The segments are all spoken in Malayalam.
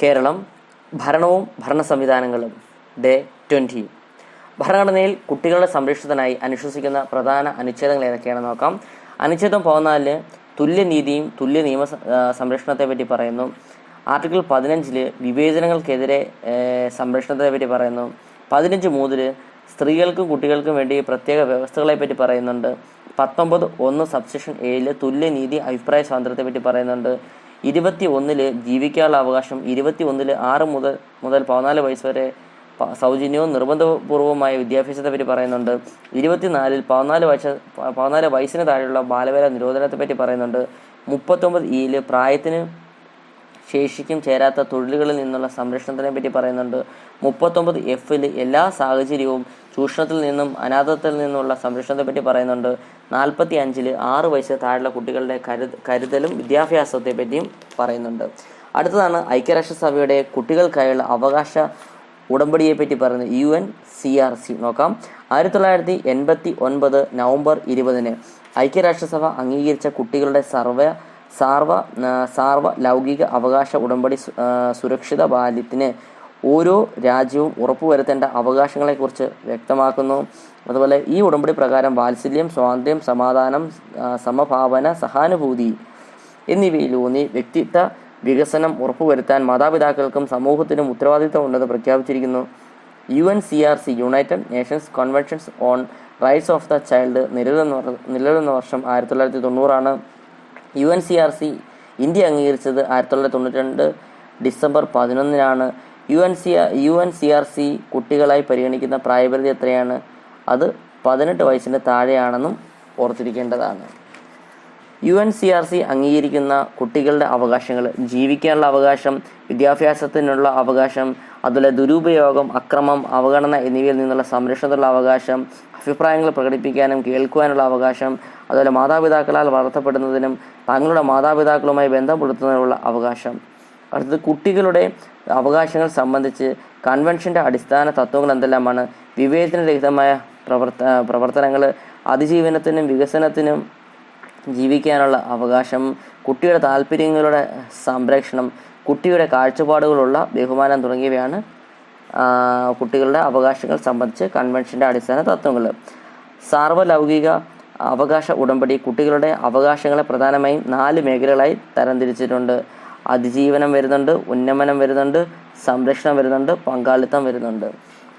കേരളം ഭരണവും ഭരണ സംവിധാനങ്ങളും. ഡേ ട്വന്റി ഭരണഘടനയിൽ കുട്ടികളുടെ സംരക്ഷണത്തിനായി അനുശ്വസിക്കുന്ന പ്രധാന അനുച്ഛേദങ്ങൾ ഏതൊക്കെയാണെന്ന് നോക്കാം. അനുച്ഛേദം പതിനാലിൽ തുല്യനീതിയും തുല്യ നിയമ സംരക്ഷണത്തെ പറ്റി പറയുന്നു. ആർട്ടിക്കിൾ പതിനഞ്ചിൽ വിവേചനങ്ങൾക്കെതിരെ സംരക്ഷണത്തെ പറ്റി പറയുന്നു. പതിനഞ്ച് മൂന്നിൽ സ്ത്രീകൾക്കും കുട്ടികൾക്കും വേണ്ടി പ്രത്യേക വ്യവസ്ഥകളെ പറ്റി പറയുന്നുണ്ട്. പത്തൊമ്പത് ഒന്ന് സബ്സെഷൻ ഏഴിൽ തുല്യനീതി അഭിപ്രായ സ്വാതന്ത്ര്യത്തെ പറ്റി പറയുന്നുണ്ട്. ഇരുപത്തി ഒന്നിൽ ജീവിക്കാനുള്ള അവകാശം ഇരുപത്തി ഒന്നിൽ ആറ് മുതൽ മുതൽ പതിനാല് വയസ്സ് വരെ സൗജന്യവും നിർബന്ധപൂർവമായ വിദ്യാഭ്യാസത്തെ പറ്റി പറയുന്നുണ്ട്. ഇരുപത്തിനാലിൽ പതിനാല് വയസ്സ് പതിനാല് വയസ്സിന് താഴെയുള്ള ബാലവേല നിരോധനത്തെ പറ്റി പറയുന്നുണ്ട്. മുപ്പത്തൊമ്പത് ഇയിൽ പ്രായത്തിന് ശേഷിക്കും ചേരാത്ത തൊഴിലുകളിൽ നിന്നുള്ള സംരക്ഷണത്തിനെ പറ്റി പറയുന്നുണ്ട്. മുപ്പത്തൊമ്പത് എഫിൽ എല്ലാ സാഹചര്യവും ചൂഷണത്തിൽ നിന്നും അനാഥത്തിൽ നിന്നുള്ള സംരക്ഷണത്തെ പറ്റി പറയുന്നുണ്ട്. നാൽപ്പത്തി അഞ്ചിൽ ആറ് വയസ്സ് താഴെയുള്ള കുട്ടികളുടെ കരു കരുതലും വിദ്യാഭ്യാസത്തെ പറ്റിയും പറയുന്നുണ്ട്. അടുത്തതാണ് ഐക്യരാഷ്ട്രസഭയുടെ കുട്ടികൾക്കായുള്ള അവകാശ ഉടമ്പടിയെ പറ്റി പറയുന്നത് U N C R C. നോക്കാം. ആയിരത്തി തൊള്ളായിരത്തി എൺപത്തി ഒൻപത് നവംബർ ഇരുപതിന് ഐക്യരാഷ്ട്രസഭ അംഗീകരിച്ച കുട്ടികളുടെ സർവ സാർവ സാർവ ലൗകിക അവകാശ ഉടമ്പടി സുരക്ഷിത ബാല്യത്തിന് ഓരോ രാജ്യവും ഉറപ്പുവരുത്തേണ്ട അവകാശങ്ങളെക്കുറിച്ച് വ്യക്തമാക്കുന്നു. അതുപോലെ ഈ ഉടമ്പടി പ്രകാരം വാത്സല്യം സ്വാതന്ത്ര്യം സമാധാനം സമഭാവന സഹാനുഭൂതി എന്നിവയിലൂന്നി വ്യക്തിത്വ വികസനം ഉറപ്പുവരുത്താൻ മാതാപിതാക്കൾക്കും സമൂഹത്തിനും ഉത്തരവാദിത്തമുണ്ടെന്ന് പ്രഖ്യാപിച്ചിരിക്കുന്നു. U N C R C United Nations conventions on rights of the child നിലവിലുന്ന നിലവിലുന്ന വർഷം ആയിരത്തി തൊള്ളായിരത്തി തൊണ്ണൂറാണ്. U N C R C India അംഗീകരിച്ചത് ആയിരത്തി തൊള്ളായിരത്തി തൊണ്ണൂറ്റി രണ്ട് December പതിനൊന്നിനാണ്. U N C U N C R C കുട്ടികളായി പരിഗണിക്കുന്ന പ്രായപരിധി എത്രയാണ്? അത് പതിനെട്ട് വയസ്സിന് താഴെയാണെന്നും ഓർത്തിരിക്കേണ്ടതാണ്. U N C R C അംഗീകരിക്കുന്ന കുട്ടികളുടെ അവകാശങ്ങൾ ജീവിക്കാനുള്ള അവകാശം വിദ്യാഭ്യാസത്തിനുള്ള അവകാശം അതുപോലെ ദുരുപയോഗം അക്രമം അവഗണന എന്നിവയിൽ നിന്നുള്ള സംരക്ഷണത്തിനുള്ള അവകാശം അഭിപ്രായങ്ങൾ പ്രകടിപ്പിക്കാനും കേൾക്കുവാനുള്ള അവകാശം അതുപോലെ മാതാപിതാക്കളാൽ വളർത്തപ്പെടുന്നതിനും തങ്ങളുടെ മാതാപിതാക്കളുമായി ബന്ധം പുലർത്തുന്നതിനുള്ള അവകാശം. അടുത്തത് കുട്ടികളുടെ അവകാശങ്ങൾ സംബന്ധിച്ച് കൺവെൻഷന്റെ അടിസ്ഥാന തത്വങ്ങൾ എന്തെല്ലാമാണ്? വിവേചനരഹിതമായ പ്രവർത്ത പ്രവർത്തനങ്ങൾ അതിജീവനത്തിനും വികസനത്തിനും ജീവിക്കാനുള്ള അവകാശം കുട്ടിയുടെ താല്പര്യങ്ങളുടെ സംരക്ഷണം കുട്ടിയുടെ കാഴ്ചപ്പാടുകളുള്ള ബഹുമാനം തുടങ്ങിയവയാണ് കുട്ടികളുടെ അവകാശങ്ങൾ സംബന്ധിച്ച് കൺവെൻഷന്റെ അടിസ്ഥാന തത്വങ്ങൾ സാർവലൗകിക അവകാശ ഉടമ്പടി കുട്ടികളുടെ അവകാശങ്ങളെ പ്രധാനമായും നാല് മേഖലകളായി തരംതിരിച്ചിട്ടുണ്ട്. അതിജീവനം വരുന്നുണ്ട് ഉന്നമനം വരുന്നുണ്ട് സംരക്ഷണം വരുന്നുണ്ട് പങ്കാളിത്തം വരുന്നുണ്ട്.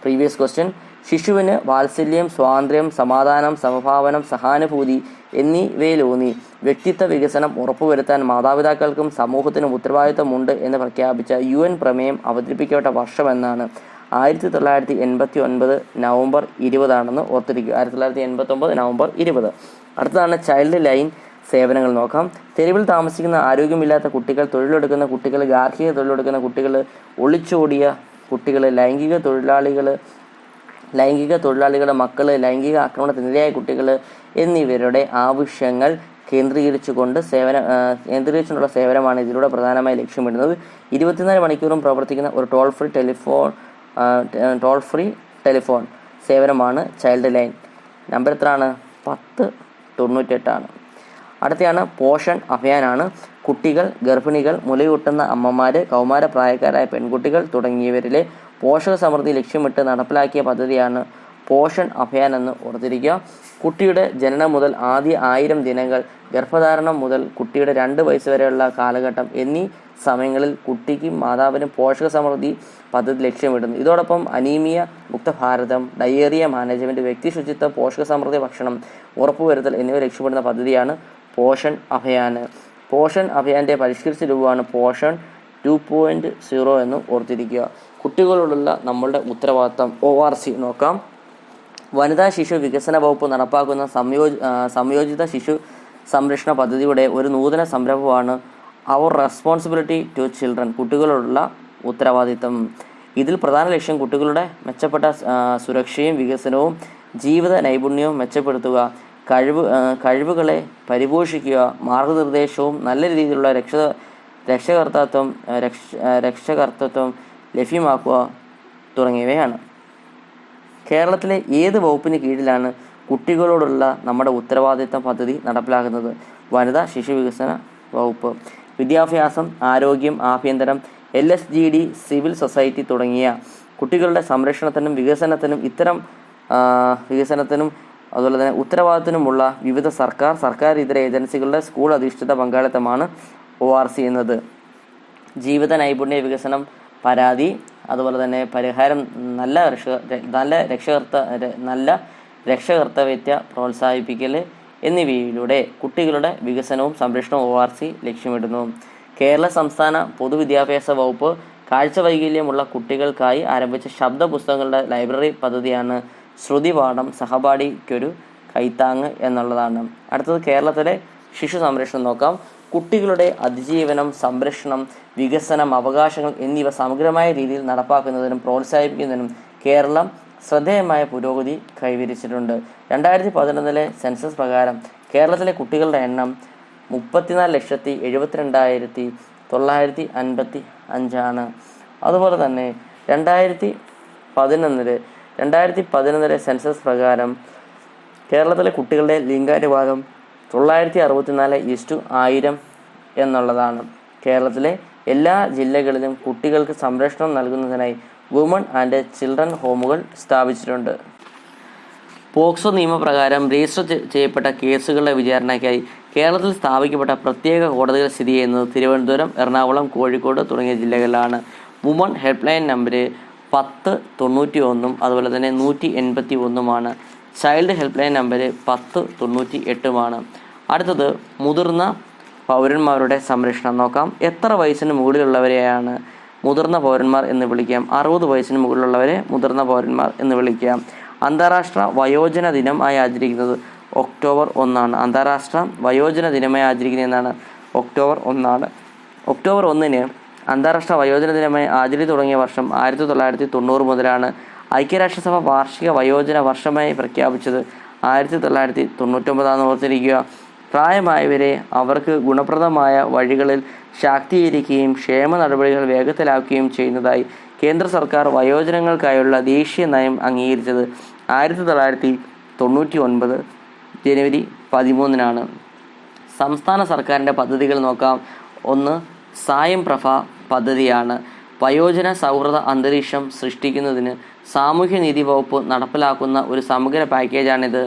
പ്രീവിയസ് ക്വസ്റ്റ്യൻ ശിശുവിന് വാത്സല്യം സ്വാതന്ത്ര്യം സമാധാനം സമഭാവനം സഹാനുഭൂതി എന്നിവയിലൂന്നി വ്യക്തിത്വ വികസനം ഉറപ്പുവരുത്താൻ മാതാപിതാക്കൾക്കും സമൂഹത്തിനും ഉത്തരവാദിത്തമുണ്ട് എന്ന് പ്രഖ്യാപിച്ച യു എൻ പ്രമേയം അവതരിപ്പിക്കപ്പെട്ട വർഷമെന്നാണ്. ആയിരത്തി തൊള്ളായിരത്തി എൺപത്തി ഒൻപത് നവംബർ ഇരുപതാണെന്ന് ഓർത്തിരിക്കുക. ആയിരത്തി തൊള്ളായിരത്തി എൺപത്തി ഒമ്പത് നവംബർ ഇരുപത്. അടുത്തതാണ് ചൈൽഡ് ലൈൻ സേവനങ്ങൾ നോക്കാം. തെരുവിൽ താമസിക്കുന്ന ആരോഗ്യമില്ലാത്ത കുട്ടികൾ തൊഴിലെടുക്കുന്ന കുട്ടികൾ ഗാർഹിക തൊഴിലെടുക്കുന്ന കുട്ടികൾ ഒളിച്ചോടിയ കുട്ടികൾ ലൈംഗിക തൊഴിലാളികൾ ലൈംഗിക തൊഴിലാളികളുടെ മക്കൾ ലൈംഗിക ആക്രമണത്തിനിരയായ കുട്ടികൾ എന്നിവരുടെ ആവശ്യങ്ങൾ കേന്ദ്രീകരിച്ചുകൊണ്ട് സേവന കേന്ദ്രീകരിച്ചുകൊണ്ടുള്ള സേവനമാണ് ഇതിലൂടെ പ്രധാനമായി ലക്ഷ്യമിടുന്നത്. ഇരുപത്തിനാല് മണിക്കൂറും പ്രവർത്തിക്കുന്ന ഒരു toll free telephone toll free telephone സേവനമാണ് ചൈൽഡ് ലൈൻ നമ്പർ എത്രയാണ്? പത്ത് തൊണ്ണൂറ്റെട്ടാണ്. അടുത്തയാണ് പോഷൺ അഭിയാനാണ്. കുട്ടികൾ ഗർഭിണികൾ മുലയൂട്ടുന്ന അമ്മമാർ കൗമാര പ്രായക്കാരായ പെൺകുട്ടികൾ തുടങ്ങിയവരിലെ പോഷക സമൃദ്ധി ലക്ഷ്യമിട്ട് നടപ്പിലാക്കിയ പദ്ധതിയാണ് പോഷൺ അഭിയാൻ എന്ന് ഓർത്തിരിക്കുക. കുട്ടിയുടെ ജനനം മുതൽ ആദ്യ ആയിരം ദിനങ്ങൾ ഗർഭധാരണം മുതൽ കുട്ടിയുടെ രണ്ട് വയസ്സ് വരെയുള്ള കാലഘട്ടം എന്നീ സമയങ്ങളിൽ കുട്ടിക്കും മാതാവിനും പോഷക സമൃദ്ധി പദ്ധതി ലക്ഷ്യമിടുന്നു. ഇതോടൊപ്പം അനീമിയ മുക്തഭാരതം ഡയേറിയ മാനേജ്മെന്റ് വ്യക്തി ശുചിത്വം പോഷക സമൃദ്ധി ഭക്ഷണം ഉറപ്പുവരുത്തൽ എന്നിവ ലക്ഷ്യപ്പെടുന്ന പദ്ധതിയാണ് പോഷൺ അഭിയാൻ. പോഷൺ അഭയാന്റെ പരിഷ്കരിച്ച രൂപമാണ് പോഷൺ ടു പോയിന്റ് സീറോ എന്ന് ഓർത്തിരിക്കുക. കുട്ടികളോടുള്ള നമ്മളുടെ ഉത്തരവാദിത്തം. ഒ ആർ സി നോക്കാം. വനിതാ ശിശു വികസന വകുപ്പ് നടപ്പാക്കുന്ന സംയോജ സംയോജിത ശിശു സംരക്ഷണ പദ്ധതിയുടെ ഒരു നൂതന സംരംഭമാണ് അവർ റെസ്പോൺസിബിലിറ്റി ടു ചിൽഡ്രൻ കുട്ടികളോടുള്ള ഉത്തരവാദിത്തം. ഇതിൽ പ്രധാന ലക്ഷ്യം കുട്ടികളുടെ മെച്ചപ്പെട്ട സുരക്ഷയും വികസനവും ജീവിത നൈപുണ്യവും മെച്ചപ്പെടുത്തുക കഴിവ് കഴിവുകളെ പരിപോഷിക്കുക മാർഗനിർദ്ദേശവും നല്ല രീതിയിലുള്ള രക്ഷ രക്ഷകർത്താത്വം രക്ഷ രക്ഷകർത്തത്വം ലഭ്യമാക്കുക തുടങ്ങിയവയാണ്. കേരളത്തിലെ ഏത് വകുപ്പിന് കീഴിലാണ് കുട്ടികളോടുള്ള നമ്മുടെ ഉത്തരവാദിത്ത പദ്ധതി നടപ്പിലാക്കുന്നത്? വനിതാ ശിശു വികസന വകുപ്പ്. വിദ്യാഭ്യാസം ആരോഗ്യം ആഭ്യന്തരം L S G D civil society തുടങ്ങിയ കുട്ടികളുടെ സംരക്ഷണത്തിനും വികസനത്തിനും ഇത്തരം വികസനത്തിനും അതുപോലെ തന്നെ ഉത്തരവാദിത്തത്തിനുമുള്ള വിവിധ സർക്കാർ സർക്കാർ ഇതര ഏജൻസികളുടെ സ്കൂൾ അധിഷ്ഠിത പങ്കാളിത്തമാണ് ഒ ആർ സി എന്നത്. ജീവിത നൈപുണ്യ വികസനം പരാതി അതുപോലെ തന്നെ പരിഹാരം നല്ല രക്ഷ നല്ല രക്ഷകർത്ത നല്ല രക്ഷകർത്തവ്യത്യ പ്രോത്സാഹിപ്പിക്കൽ എന്നിവയിലൂടെ കുട്ടികളുടെ വികസനവും സംരക്ഷണവും ഒ ആർ സി ലക്ഷ്യമിടുന്നു. കേരള സംസ്ഥാന പൊതുവിദ്യാഭ്യാസ വകുപ്പ് കാഴ്ച വൈകല്യമുള്ള കുട്ടികൾക്കായി ആരംഭിച്ച ശബ്ദ പുസ്തകങ്ങളുടെ ലൈബ്രറി പദ്ധതിയാണ് ശ്രുതിപാഠം സഹപാഠിക്കൊരു കൈത്താങ് എന്നുള്ളതാണ്. അടുത്തത് കേരളത്തിലെ ശിശു സംരക്ഷണം നോക്കാം. കുട്ടികളുടെ അതിജീവനം സംരക്ഷണം വികസനം അവകാശങ്ങൾ എന്നിവ സമഗ്രമായ രീതിയിൽ നടപ്പാക്കുന്നതിനും പ്രോത്സാഹിപ്പിക്കുന്നതിനും കേരളം ശ്രദ്ധേയമായ പുരോഗതി കൈവരിച്ചിട്ടുണ്ട്. രണ്ടായിരത്തി പതിനൊന്നിലെ സെൻസസ് പ്രകാരം കേരളത്തിലെ കുട്ടികളുടെ എണ്ണം മുപ്പത്തിനാല് ലക്ഷത്തി എഴുപത്തിരണ്ടായിരത്തി തൊള്ളായിരത്തി അൻപത്തി അഞ്ചാണ്. അതുപോലെ തന്നെ രണ്ടായിരത്തി പതിനൊന്നിൽ രണ്ടായിരത്തി പതിനൊന്നിലെ സെൻസസ് പ്രകാരം കേരളത്തിലെ കുട്ടികളുടെ ലിംഗാനുപാതം തൊള്ളായിരത്തി അറുപത്തിനാല് ഇസ്റ്റു ആയിരം എന്നുള്ളതാണ്. കേരളത്തിലെ എല്ലാ ജില്ലകളിലും കുട്ടികൾക്ക് സംരക്ഷണം നൽകുന്നതിനായി വുമൺ ആൻഡ് ചിൽഡ്രൻ ഹോമുകൾ സ്ഥാപിച്ചിട്ടുണ്ട്. പോക്സോ നിയമപ്രകാരം രജിസ്റ്റർ ചെയ്യപ്പെട്ട കേസുകളുടെ വിചാരണയ്ക്കായി കേരളത്തിൽ സ്ഥാപിക്കപ്പെട്ട പ്രത്യേക കോടതികൾ സ്ഥിതി ചെയ്യുന്നത് തിരുവനന്തപുരം എറണാകുളം കോഴിക്കോട് തുടങ്ങിയ ജില്ലകളിലാണ്. വുമൺ ഹെൽപ്പ് ലൈൻ നമ്പർ പത്ത് തൊണ്ണൂറ്റി ഒന്നും അതുപോലെ തന്നെ നൂറ്റി എൺപത്തി ഒന്നുമാണ് ചൈൽഡ് ഹെൽപ്പ് ലൈൻ നമ്പർ പത്ത് തൊണ്ണൂറ്റി എട്ടുമാണ് അടുത്തത് മുതിർന്ന പൗരന്മാരുടെ സംരക്ഷണം. നോക്കാം. എത്ര വയസ്സിന് മുകളിലുള്ളവരെയാണ് മുതിർന്ന പൗരന്മാർ എന്ന് വിളിക്കാം. അറുപത് വയസ്സിന് മുകളിലുള്ളവരെ മുതിർന്ന പൗരന്മാർ എന്ന് വിളിക്കാം. അന്താരാഷ്ട്ര വയോജന ദിനം ആയി ആചരിക്കുന്നത് ഒക്ടോബർ ഒന്നാണ്. അന്താരാഷ്ട്ര വയോജന ദിനമായി ആചരിക്കുന്നത് എന്നാണ് ഒക്ടോബർ ഒന്നാണ്. ഒക്ടോബർ ഒന്നിന് അന്താരാഷ്ട്ര വയോജന ദിനമായി ആചരി തുടങ്ങിയ വർഷം ആയിരത്തി തൊള്ളായിരത്തി തൊണ്ണൂറ് മുതലാണ് ഐക്യരാഷ്ട്രസഭ വാർഷിക വയോജന വർഷമായി പ്രഖ്യാപിച്ചത് ആയിരത്തി തൊള്ളായിരത്തി തൊണ്ണൂറ്റൊമ്പതാണെന്ന് ഓർത്തിരിക്കുക പ്രായമായവരെ അവർക്ക് ഗുണപ്രദമായ വഴികളിൽ ശാക്തീകരിക്കുകയും ക്ഷേമ നടപടികൾ വേഗത്തിലാക്കുകയും ചെയ്യുന്നതായി കേന്ദ്ര സർക്കാർ വയോജനങ്ങൾക്കായുള്ള ദേശീയ നയം അംഗീകരിച്ചത് ആയിരത്തി തൊള്ളായിരത്തി തൊണ്ണൂറ്റി ഒൻപത് ജനുവരി പതിമൂന്നിനാണ്. സംസ്ഥാന സർക്കാരിന്റെ പദ്ധതികൾ നോക്കാം. ഒന്ന് സായം പ്രഭ പദ്ധതിയാണ്. വയോജന സൗഹൃദ അന്തരീക്ഷം സൃഷ്ടിക്കുന്നതിന് സാമൂഹ്യനീതി വകുപ്പ് നടപ്പിലാക്കുന്ന ഒരു സമഗ്ര പാക്കേജാണിത്.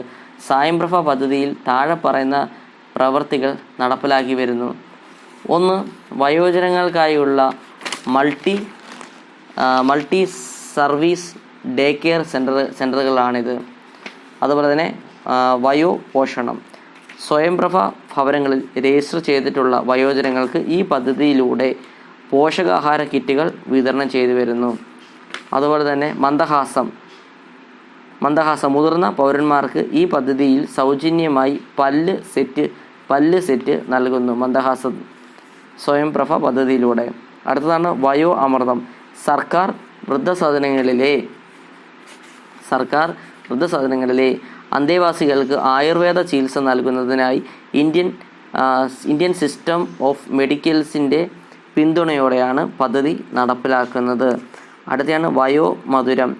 സായംപ്രഭ പദ്ധതിയിൽ താഴെ പറയുന്ന പ്രവർത്തികൾ നടപ്പിലാക്കി വരുന്നു. ഒന്ന് വയോജനങ്ങൾക്കായുള്ള multi multi service day care centre സെന്ററുകളാണിത് അതുപോലെ തന്നെ വയോ പോഷണം. സ്വയംപ്രഭ ഭവനങ്ങളിൽ രജിസ്റ്റർ ചെയ്തിട്ടുള്ള വയോജനങ്ങൾക്ക് ഈ പദ്ധതിയിലൂടെ പോഷകാഹാര കിറ്റുകൾ വിതരണം ചെയ്തു വരുന്നു. അതുപോലെ തന്നെ മന്ദഹാസം. മന്ദഹാസം മുതിർന്ന പൗരന്മാർക്ക് ഈ പദ്ധതിയിൽ സൗജന്യമായി പല്ല് സെറ്റ് പല്ല് സെറ്റ് നൽകുന്നു മന്ദഹാസം. സ്വയംപ്രഭ പദ്ധതിയിലൂടെ. അടുത്തതാണ് വയോ അമൃതം. സർക്കാർ വൃദ്ധസദനങ്ങളിലെ സർക്കാർ വൃദ്ധസദനങ്ങളിലെ അന്തേവാസികൾക്ക് ആയുർവേദ ചികിത്സ നൽകുന്നതിനായി ഇന്ത്യൻ ഇന്ത്യൻ സിസ്റ്റം ഓഫ് മെഡിക്കൽസിന്റെ പിന്തുണയോടെയാണ് പദ്ധതി നടപ്പിലാക്കുന്നത്. അടുത്തയാണ് വയോ മധുരം.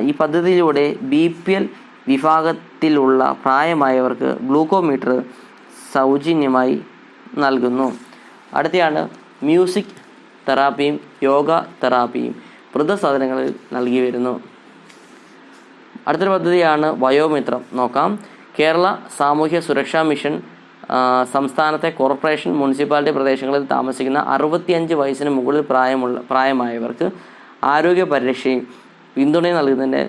ഈ പദ്ധതിയിലൂടെ ബി പി എൽ വിഭാഗത്തിലുള്ള പ്രായമായവർക്ക് ഗ്ലൂക്കോമീറ്റർ സൗജന്യമായി നൽകുന്നു. അടുത്തയാണ് മ്യൂസിക് തെറാപ്പിയും യോഗ തെറാപ്പിയും വൃദ്ധസാധനങ്ങളിൽ നൽകി വരുന്നു. അടുത്തൊരു പദ്ധതിയാണ് വയോമിത്രം. നോക്കാം. കേരള സാമൂഹ്യ സുരക്ഷാ മിഷൻ സംസ്ഥാനത്തെ കോർപ്പറേഷൻ മുനിസിപ്പാലിറ്റി പ്രദേശങ്ങളിൽ താമസിക്കുന്ന അറുപത്തിയഞ്ച് വയസ്സിന് മുകളിൽ പ്രായമുള്ള പ്രായമായവർക്ക് ആരോഗ്യ പരിരക്ഷയും പിന്തുണയും നൽകുന്നതിന്റെ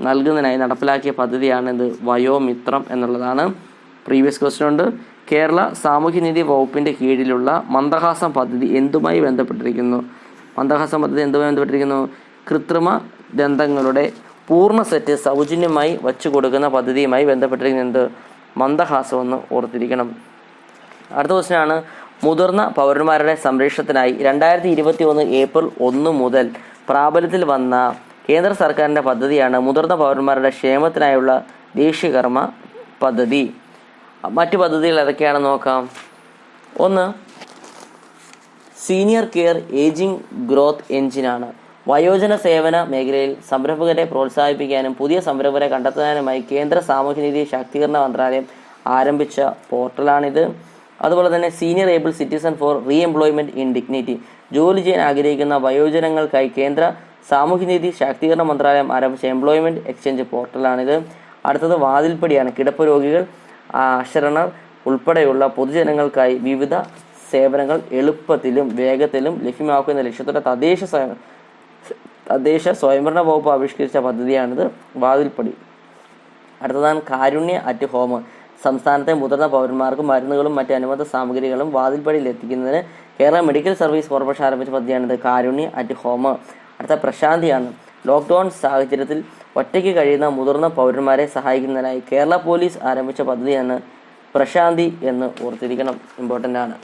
നൽകുന്നതിനായി നടപ്പിലാക്കിയ പദ്ധതിയാണിത് വയോമിത്രം എന്നുള്ളതാണ്. പ്രീവിയസ് ക്വസ്റ്റ്യൻ ഉണ്ട്. കേരള സാമൂഹ്യനീതി വകുപ്പിന്റെ കീഴിലുള്ള മന്ദഹാസം പദ്ധതി എന്തുമായി ബന്ധപ്പെട്ടിരിക്കുന്നു? മന്ദഹാസം പദ്ധതി എന്തുമായി ബന്ധപ്പെട്ടിരിക്കുന്നു? കൃത്രിമ ദന്തങ്ങളുടെ പൂർണ സെറ്റ് സൗജന്യമായി വച്ചു കൊടുക്കുന്ന പദ്ധതിയുമായി ബന്ധപ്പെട്ടിരിക്കുന്നത് മന്ദഹാസം എന്ന് ഓർത്തിരിക്കണം. അടുത്ത ക്വസ്റ്റ്യനാണ് മുതിർന്ന പൗരന്മാരുടെ സംരക്ഷണത്തിനായി രണ്ടായിരത്തി ഇരുപത്തി ഒന്ന് ഏപ്രിൽ ഒന്ന് മുതൽ പ്രാബല്യത്തിൽ വന്ന കേന്ദ്ര സർക്കാരിന്റെ പദ്ധതിയാണ് മുതിർന്ന പൗരന്മാരുടെ ക്ഷേമത്തിനായുള്ള ദേശീയ കർമ്മ പദ്ധതി. മറ്റു പദ്ധതികൾ ഏതൊക്കെയാണെന്ന് നോക്കാം. ഒന്ന് സീനിയർ കെയർ ഏജിംഗ് ഗ്രോത്ത് എഞ്ചിനാണ് വയോജന സേവന മേഖലയിൽ സംരംഭകരെ പ്രോത്സാഹിപ്പിക്കാനും പുതിയ സംരംഭകരെ കണ്ടെത്താനുമായി കേന്ദ്ര സാമൂഹ്യനീതി ശാക്തീകരണ മന്ത്രാലയം ആരംഭിച്ച പോർട്ടലാണിത്. അതുപോലെ തന്നെ senior able citizen for re employment in dignity ജോലി ചെയ്യാൻ ആഗ്രഹിക്കുന്ന വയോജനങ്ങൾക്കായി കേന്ദ്ര സാമൂഹ്യനീതി ശാക്തീകരണ മന്ത്രാലയം ആരംഭിച്ച എംപ്ലോയ്മെന്റ് എക്സ്ചേഞ്ച് പോർട്ടലാണിത്. അടുത്തത് വാതിൽപ്പടിയാണ്. കിടപ്പ് രോഗികൾ ആ, അശരണർ ഉൾപ്പെടെയുള്ള പൊതുജനങ്ങൾക്കായി വിവിധ സേവനങ്ങൾ എളുപ്പത്തിലും വേഗത്തിലും ലഭ്യമാക്കുന്ന ലക്ഷ്യത്തോടെ തദ്ദേശ തദ്ദേശ സ്വയംഭരണ വകുപ്പ് ആവിഷ്കരിച്ച പദ്ധതിയാണിത്. വാതിൽപ്പടി. അടുത്തതാണ് കാരുണ്യ അറ്റ് ഹോം. സംസ്ഥാനത്തെ മുതിർന്ന പൗരന്മാർക്ക് മരുന്നുകളും മറ്റ് അനുബന്ധ സാമഗ്രികളും വാതിൽപ്പടിയിൽ എത്തിക്കുന്നതിന് കേരള മെഡിക്കൽ സർവീസ് കോർപ്പറേഷൻ ആരംഭിച്ച പദ്ധതിയാണിത്. Karunya at home. അടുത്ത പ്രശാന്തിയാണ്. ലോക്ക്ഡൌൺ സാഹചര്യത്തിൽ ഒറ്റയ്ക്ക് കഴിയുന്ന മുതിർന്ന പൗരന്മാരെ സഹായിക്കുന്നതിനായി കേരള പോലീസ് ആരംഭിച്ച പദ്ധതിയാണ് പ്രശാന്തി എന്ന് ഓർത്തിരിക്കണം. ഇമ്പോർട്ടന്റ് ആണ്.